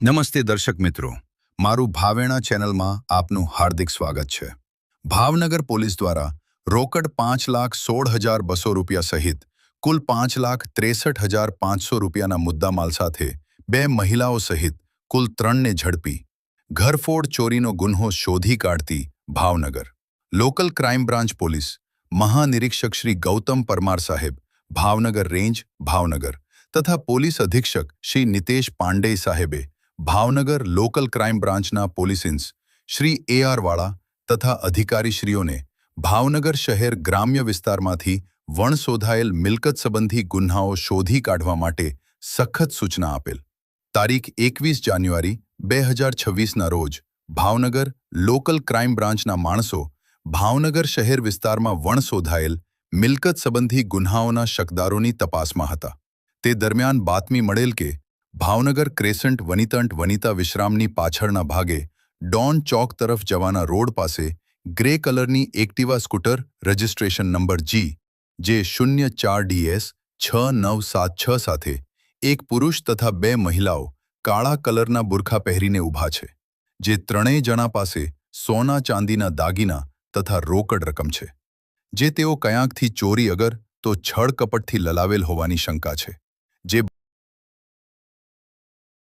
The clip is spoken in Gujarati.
નમસ્તે દર્શક મિત્રો. મારું ભાવેણા ચેનલમાં આપનું હાર્દિક સ્વાગત છે. ભાવનગર પોલીસ દ્વારા રોકડ પાંચ લાખ સોળ હજાર બસો રૂપિયા સહિત કુલ પાંચ લાખ ત્રેસઠ હજાર પાંચસો રૂપિયાના મુદ્દામાલ સાથે બે મહિલાઓ સહિત કુલ ત્રણને ઝડપી ઘરફોડ ચોરીનો ગુન્હો શોધી કાઢતી Bhavnagar. Local crime branch police મહાનિરીક્ષક Shri Gautam Parmar સાહેબ, ભાવનગર રેન્જ, ભાવનગર તથા પોલીસ અધિક્ષક શ્રી નિતેશ પાંડે સાહેબે ભાવનગર લોકલ ક્રાઇમ બ્રાન્ચના પોલીસિન્સ શ્રી એ આર વાળા તથા અધિકારીશ્રીઓને ભાવનગર શહેર ગ્રામ્ય વિસ્તારમાંથી વણશોધાયેલ મિલકત સંબંધી ગુન્હાઓ શોધી કાઢવા માટે સખત સૂચના આપેલ. તારીખ એકવીસ જાન્યુઆરી બે હજાર છવ્વીસના રોજ ભાવનગર લોકલ ક્રાઇમ બ્રાન્ચના માણસો ભાવનગર શહેર વિસ્તારમાં વણશોધાયેલ મિલકત સંબંધી ગુન્હાઓના શકદારોની તપાસમાં હતા. તે દરમિયાન બાતમી મળેલ કે ભાવનગર ક્રેસન્ટ વનિતંટ વનિતા વિશ્રામની પાછળના ભાગે ડોન ચોક તરફ જવાના રોડ પાસે ગ્રે કલરની Activa scooter registration number G, J શૂન્ય ચાર ડીએસ છ નવ સાત છ સાથે એક પુરુષ તથા બે મહિલાઓ કાળા કલરના બુરખા પહેરીને ઊભા છે, જે ત્રણેય જણા પાસે સોના ચાંદીના દાગીના તથા રોકડ રકમ છે, જે તેઓ કયાંકથી ચોરી અગર તો છળ કપટથી લલાવેલ હોવાની શંકા છે, જે